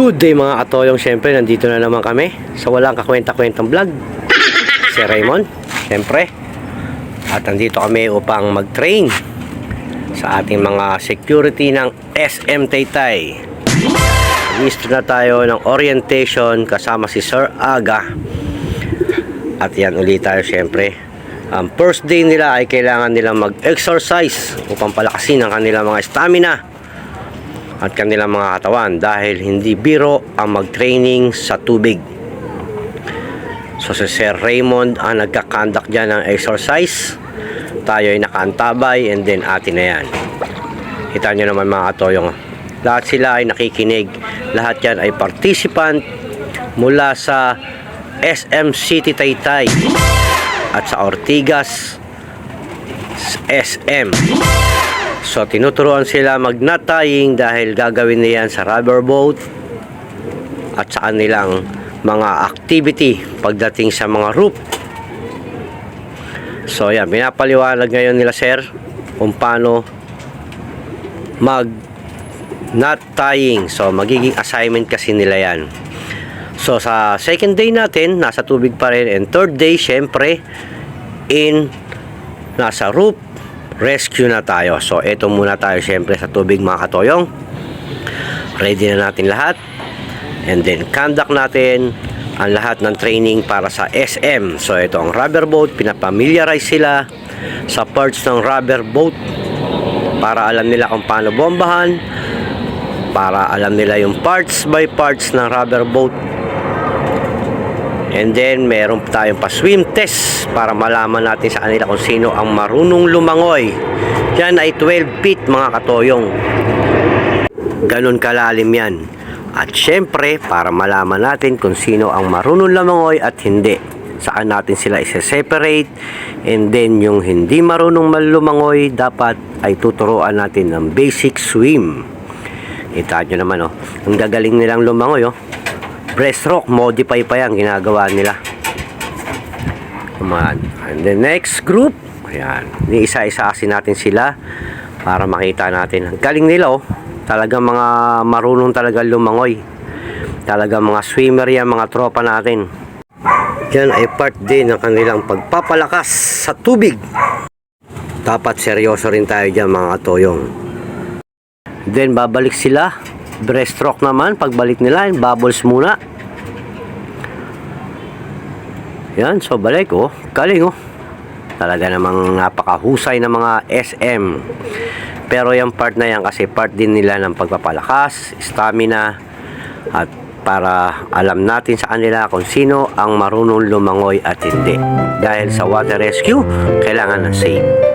Good day mga katoyong. Siyempre nandito na naman kami Sa walang kakwenta-kwentang vlog. Si Raymond Siyempre At nandito kami upang mag-train Sa ating mga security ng SM Taytay. Gusto na tayo ng orientation Kasama si Sir Aga. At yan ulit tayo siyempre Ang first day nila ay kailangan nilang mag-exercise Upang palakasin ang kanilang mga stamina at kanilang mga katawan dahil hindi biro ang mag-training sa tubig. So si Sir Raymond ang nagkakandak dyan ng exercise. Tayo ay nakaantabay and then atin na yan. Kita nyo naman mga katoyong. Lahat sila ay nakikinig. Lahat yan ay participant mula sa SM City Taytay at sa Ortigas SM. So tinuturuan sila mag knot tying dahil gagawin niyan sa rubber boat at sa kanilang mga activity pagdating sa mga roof. So yan, pinapaliwanag ngayon nila sir kung paano mag knot tying. So magiging assignment kasi nila yan. So sa second day natin, nasa tubig pa rin. And third day, syempre, in nasa roof rescue na tayo. So, ito muna tayo syempre sa tubig mga katoyong. Ready na natin lahat. And then, conduct natin ang lahat ng training para sa SM. So, ito ang rubber boat. Pinapamiliarize sila sa parts ng rubber boat para alam nila kung paano bombahan para alam nila yung parts by parts ng rubber boat And then, meron tayong pa-swim test para malaman natin sa kanila kung sino ang marunong lumangoy. Yan ay 12 feet mga katoyong. Ganon kalalim yan. At syempre, para malaman natin kung sino ang marunong lumangoy at hindi. Saan natin sila isa-separate. And then, yung hindi marunong malumangoy, dapat ay tuturuan natin ng basic swim. Kita nyo naman, oh. Ang gagaling nilang lumangoy, oh breaststroke modify pa yan ginagawa nila. On. and the next group ayan. Ni-isa-isa kasi natin sila para makita natin. Ang galing nila oh. Talagang mga marunong talaga lumangoy. Talagang mga swimmer yan mga tropa natin. Yan ay part din ng kanilang pagpapalakas sa tubig. Dapat seryoso rin tayo dyan mga toyong. Then babalik sila breaststroke naman pagbalik nila bubbles muna. Yan so balik oh. Galing oh. Talaga namang napakahusay ng mga SM pero yung part na yan kasi part din nila ng pagpapalakas stamina at para alam natin sa kanila kung sino ang marunong lumangoy at hindi. Dahil sa water rescue kailangan ng safe